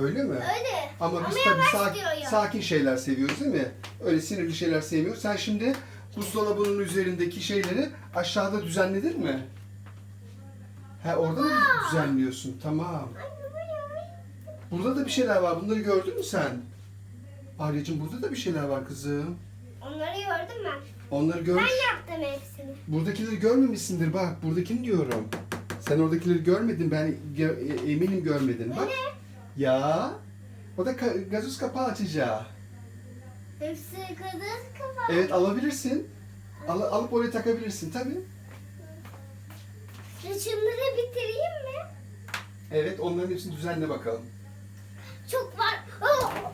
Öyle mi? Öyle. Ama biz tabii yavaş sak- diyor ya. sakin şeyler seviyoruz değil mi? Öyle sinirli şeyler sevmiyoruz. Sen şimdi buzdolabının üzerindeki şeyleri aşağıda düzenledin mi? He orada mı düzenliyorsun? Tamam. Burada da bir şeyler var. Bunları gördün mü sen? Aryacığım burada da bir şeyler var kızım. Onları gördüm ben. Onları gör. Ben yaptım hepsini. Buradakileri görmemişsindir bak. Buradakini diyorum. Sen oradakileri görmedin. Ben e- eminim görmedin. Bak. Ya. O da ka- gazoz kapağı açacağı. Hepsi kadın kafa. Evet alabilirsin. Al- alıp oraya takabilirsin tabii. Reçimleri bitireyim mi? Evet onların hepsini düzenle bakalım. Çok var. Oh!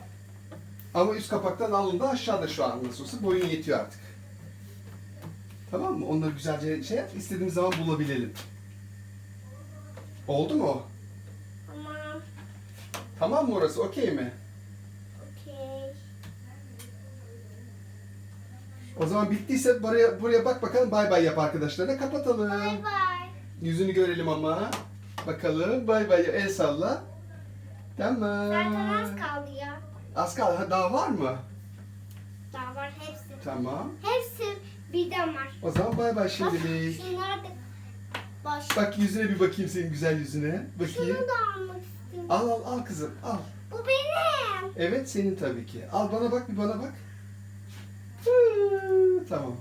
Ama üst kapaktan alın da aşağıda şu an nasıl olsa boyun yetiyor artık. Tamam mı? Onları güzelce şey yap, istediğimiz zaman bulabilelim. Oldu mu? Tamam. Mı orası? Okey mi? Okey. O zaman bittiyse buraya buraya bak bakalım bay bay yap arkadaşlarına kapatalım. Bay bay. Yüzünü görelim ama. Bakalım bay bay el salla. Tamam. Zaten az kaldı ya. Az kaldı. Ha, daha var mı? Daha var hepsi. Tamam. Hepsi birden var. O zaman bay bay şimdilik. da baş. Bak yüzüne bir bakayım senin güzel yüzüne. Şunu Bakayım. da almak istiyorum. Al al al kızım al. Bu benim. Evet senin tabii ki. Al bana bak bir bana bak. Hı, Tamam.